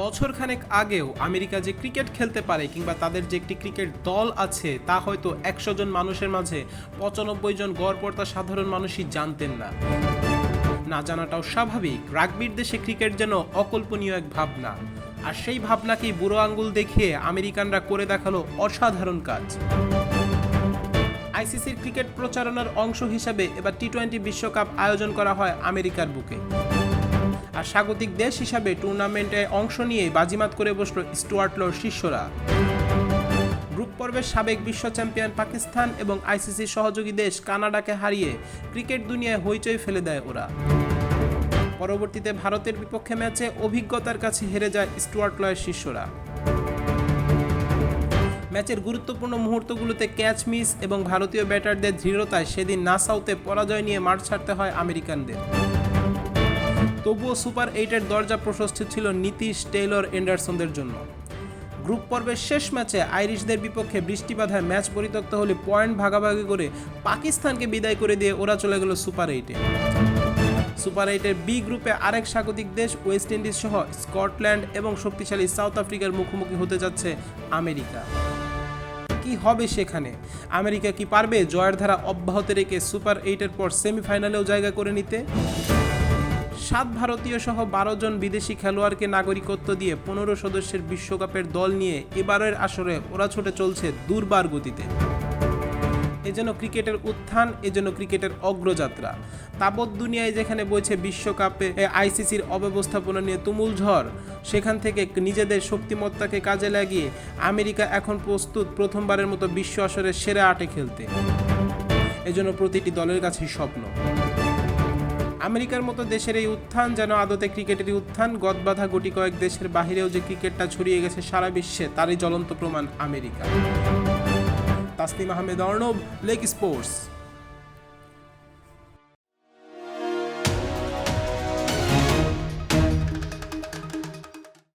বছরখানেক আগেও আমেরিকা যে ক্রিকেট খেলতে পারে কিংবা তাদের যে একটি ক্রিকেট দল আছে, তা হয়তো একশো জন মানুষের মাঝে পঁচানব্বই জন গড়পড়তা সাধারণ মানুষই জানতেন না। না জানাটাও স্বাভাবিক, রাগবির দেশে ক্রিকেট যেন অকল্পনীয় এক ভাবনা। আর সেই ভাবনাকেই বুড়ো আঙ্গুল দেখিয়ে আমেরিকানরা করে দেখাল অসাধারণ কাজ। আইসিসির ক্রিকেট প্রচারণার অংশ হিসাবে এবার টি টোয়েন্টি বিশ্বকাপ আয়োজন করা হয় আমেরিকার বুকে। আর স্বাগতিক দেশ হিসাবে টুর্নামেন্টে অংশ নিয়ে বাজিমাত করে বসল স্টুয়ার্টলোর শিষ্যরা। গ্রুপ পর্বের সাবেক বিশ্ব চ্যাম্পিয়ন পাকিস্তান এবং আইসিসির সহযোগী দেশ কানাডাকে হারিয়ে ক্রিকেট দুনিয়ায় হইচই ফেলে দেয় ওরা। পরবর্তীতে ভারতের বিপক্ষে ম্যাচে অভিজ্ঞতার কাছে হেরে যায় স্টুয়ার্ট লয়ের শিষ্যরা। ম্যাচের গুরুত্বপূর্ণ মুহূর্তগুলোতে ক্যাচ মিস এবং ভারতীয় ব্যাটারদের দৃঢ়তায় সেদিন নাসাউতে পরাজয় নিয়ে মাঠ ছাড়তে হয় আমেরিকানদের। তবুও সুপার এইটের দরজা প্রশস্ত ছিল নীতিশ টেইলর এন্ডারসনদের জন্য। গ্রুপ পর্বের শেষ ম্যাচে আইরিশদের বিপক্ষে বৃষ্টি বাধায় ম্যাচ পরিত্যক্ত হলে পয়েন্ট ভাগাভাগি করে পাকিস্তানকে বিদায় করে দিয়ে ওরা চলে গেল সুপার এইটে। সুপার এইটের বি গ্রুপে আরেক স্বাগতিক দেশ ওয়েস্ট ইন্ডিজ সহ স্কটল্যান্ড এবং শক্তিশালী সাউথ আফ্রিকার মুখোমুখি হতে যাচ্ছে আমেরিকা। কি হবে সেখানে? আমেরিকা কি পারবে জয়ের ধারা অব্যাহত রেখে সুপার এইটের পর সেমিফাইনালেও জায়গা করে নিতে? সাত ভারতীয় সহ বারো জন বিদেশি খেলোয়াড়কে নাগরিকত্ব দিয়ে পনেরো সদস্যের বিশ্বকাপের দল নিয়ে এবারের আসরে ওরা ছুটে চলছে দুর্বার গতিতে। এজন্য ক্রিকেটের উত্থান এজন্য ক্রিকেটের অগ্রযাত্রা। তাবৎ দুনিয়ায় যেখানে বইছে বিশ্বকাপে আইসিসির অব্যবস্থাপনা নিয়ে তুমুল ঝড়, সেখান থেকে নিজেদের শক্তিমত্তাকে কাজে লাগিয়ে আমেরিকা এখন প্রস্তুত প্রথমবারের মতো বিশ্ব আসরের সেরা আটে খেলতে। এজন্য প্রতিটি দলের কাছেই স্বপ্ন। আমেরিকার মতো দেশের এই উত্থান যেন আদতে ক্রিকেটের উত্থান, গদবাধা গুটি কয়েক দেশের বাহিরেও যে ক্রিকেটটা ছড়িয়ে গেছে সারা বিশ্বে, তারই জ্বলন্ত প্রমাণ America. Taslim Ahmed Arnob, Lake Sports.